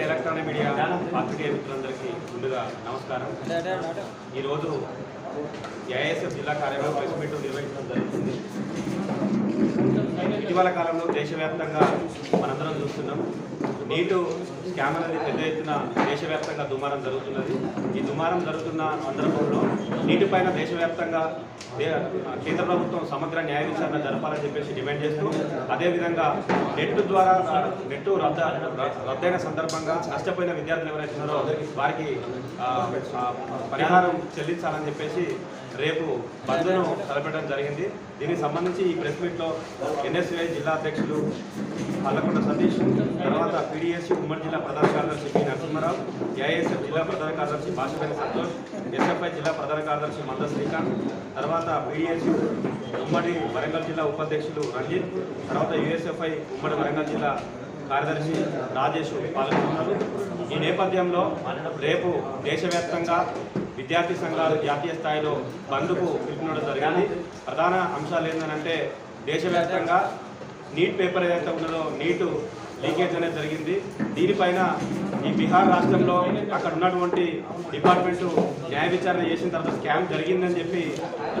And electronic media పాత్రికేయ మిత్రులందరికీ ముందుగా నమస్కారం. ఈరోజు ఏఐఎస్ఎఫ్ జిల్లా కార్యాలయం ప్రెస్ మీట్ నిర్వహించడం జరుగుతుంది. ఇటీవల కాలంలో దేశవ్యాప్తంగా మనందరం చూస్తున్నాం. నీటు స్కామ్ అనేది పెద్ద ఎత్తున దేశవ్యాప్తంగా దుమారం జరుగుతున్నది. ఈ దుమారం జరుగుతున్న సందర్భంలో నీటిపైన దేశవ్యాప్తంగా కేంద్ర ప్రభుత్వం సమగ్ర న్యాయ విచారణ జరపాలని చెప్పేసి డిమాండ్ చేస్తూ అదేవిధంగా నెట్ ద్వారా నెట్ రద్ద రద్దయిన సందర్భంగా నష్టపోయిన విద్యార్థులు ఎవరైతే ఉన్నారో వారికి పరిహారం చెల్లించాలని చెప్పేసి రేపు బంద్ను తలపెట్టడం జరిగింది. దీనికి సంబంధించి ఈ ప్రెస్ మీట్లో ఎన్ఎస్యుఐ జిల్లా అధ్యక్షులు పల్లకొండ సతీష్ తర్వాత పీడిఎస్సి ఉమ్మడి జిల్లా ప్రధాన కార్యదర్శి పి నరసింహారావు ఏఐఎస్ఎఫ్ జిల్లా ప్రధాన కార్యదర్శి భాషపల్లి సంతోష్ ఎస్ఎఫ్ఐ జిల్లా ప్రధాన కార్యదర్శి మంద శ్రీకాంత్ తర్వాత పీడీఎస్సీ ఉమ్మడి వరంగల్ జిల్లా ఉపాధ్యక్షులు రంజిత్ తర్వాత యుఎస్ఎఫ్ఐ ఉమ్మడి వరంగల్ జిల్లా కార్యదర్శి రాజేష్ పాల్గొన్నారు ఈ నేపథ్యంలో రేపు దేశవ్యాప్తంగా విద్యార్థి సంఘాలు జాతీయ స్థాయిలో బంద్కు పిలుపునడం జరిగింది. ప్రధాన అంశాలు ఏంటంటే దేశవ్యాప్తంగా నీట్ పేపర్ ఏదైతే ఉన్నదో నీటు లీకేజ్ అనేది జరిగింది. దీనిపైన ఈ బీహార్ రాష్ట్రంలో అక్కడ ఉన్నటువంటి డిపార్ట్మెంటు న్యాయ విచారణ చేసిన తర్వాత స్కామ్ జరిగిందని చెప్పి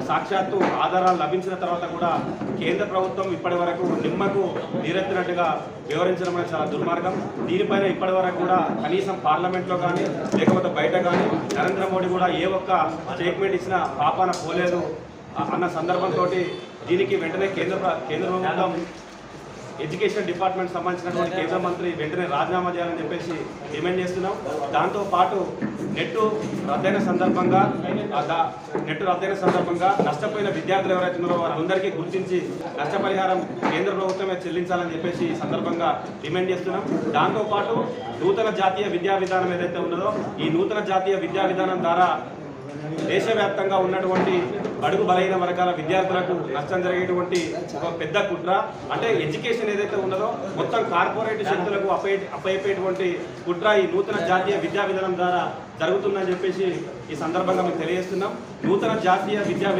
సాక్షాత్తు ఆధారాలు లభించిన తర్వాత కూడా కేంద్ర ప్రభుత్వం ఇప్పటి వరకు నిమ్మకు నీరెత్తినట్టుగా వివరించడం అనేది చాలా దుర్మార్గం. దీనిపైన ఇప్పటి వరకు కూడా కనీసం పార్లమెంట్లో కానీ లేకపోతే బయట కానీ నరేంద్ర మోడీ కూడా ఏ ఒక్క స్టేట్మెంట్ ఇచ్చినా పాపాన పోలేదు అన్న సందర్భంతో దీనికి వెంటనే కేంద్ర కేంద్ర ప్రభుత్వం ఎడ్యుకేషన్ డిపార్ట్మెంట్ సంబంధించినటువంటి కేంద్ర మంత్రి వెంటనే రాజీనామా చేయాలని చెప్పేసి డిమాండ్ చేస్తున్నాం. దాంతో పాటు నెట్టు రద్దయిన సందర్భంగా నెట్టు రద్దయిన సందర్భంగా నష్టపోయిన విద్యార్థులు ఎవరైతే ఉన్నారో వారందరికీ గుర్తించి నష్టపరిహారం కేంద్ర ప్రభుత్వమే చెల్లించాలని చెప్పేసి ఈ సందర్భంగా డిమాండ్ చేస్తున్నాం. దాంతోపాటు నూతన జాతీయ విద్యా విధానం ఏదైతే ఉన్నదో ఈ నూతన జాతీయ విద్యా విధానం ద్వారా దేశవ్యాప్తంగా ఉన్నటువంటి బడుగు బలహీన వర్గాల విద్యార్థులకు నష్టం జరిగేటువంటి ఒక పెద్ద కుట్ర. అంటే ఎడ్యుకేషన్ ఏదైతే ఉన్నదో మొత్తం కార్పొరేట్ శక్తులకు అప్పే అప్పయ్యేటువంటి కుట్ర ఈ నూతన జాతీయ విద్యా విధానం ద్వారా జరుగుతుందని చెప్పేసి ఈ సందర్భంగా మేము తెలియజేస్తున్నాం. నూతన జాతీయ విద్యా